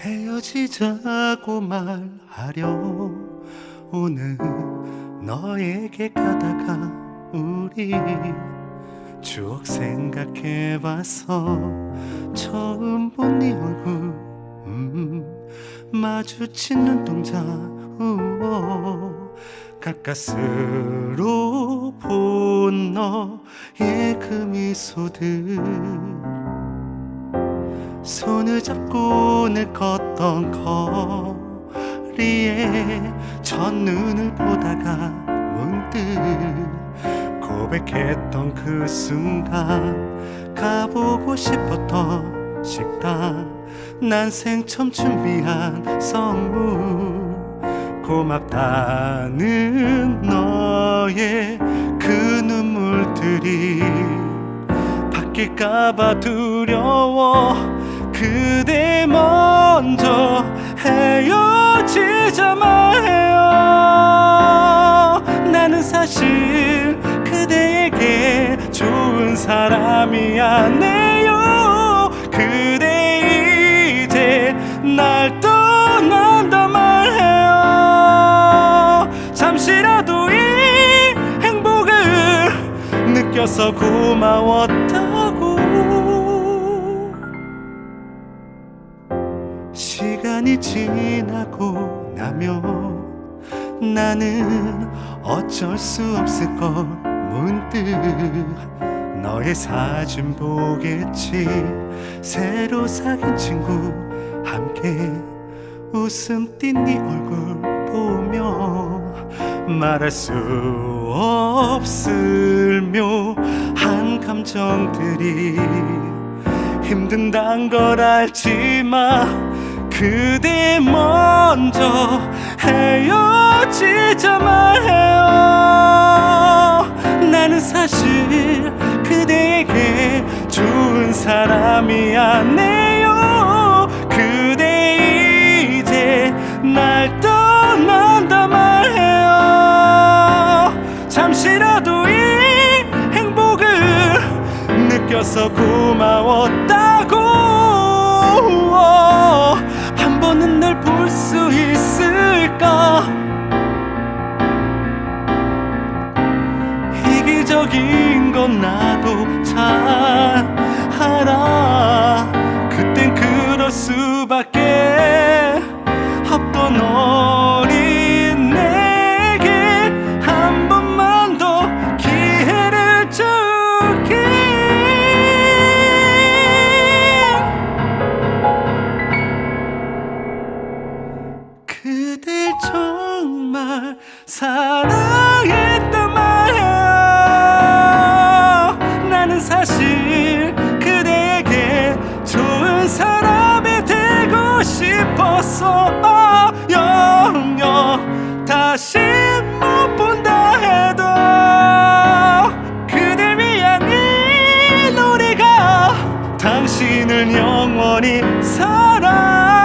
헤어지자고 말하려 오늘 너에게 가다가 우리 추억 생각해봐서 처음 본 네 얼굴 음, 마주친 눈동자 우어 가까스로 본 너의 그 미소들 손을 잡고 늘 걷던 거리에 첫눈을 보다가 문득 고백했던 그 순간 가보고 싶었던 식당 난 생처음 준비한 선물 고맙다는 너의 그 눈물들이 바뀔까봐 두려워 그대 먼저 헤어지자 말해요. 나는 사실 그대에게 좋은 사람이 아니에요. 그대 이제 날 떠난다 말해요. 잠시라도 이 행복을 느껴서 고마웠다고 시간이 지나고 나면 나는 어쩔 수 없을 걸 문득 너의 사진 보겠지. 새로 사귄 친구 함께 웃음 띤 네 얼굴 보며 말할 수 없을 묘한 감정들이 힘든단 걸 알지만 그대 먼저 헤어지자 말해요. 나는 사실 그대에게 좋은 사람이 아니에요. 그대 이제 날 떠난다 말해요. 잠시라도 이 행복을 느껴서 고마웠다고 한 번은 널볼수 있을까? 이기적인 건 나도 그댈 정말 사랑했단 말이야. 나는 사실 그대에게 좋은 사람이 되고 싶었어. 영영 다시 못 본다 해도 그댈 위한 이 노래가 당신을 영원히 사랑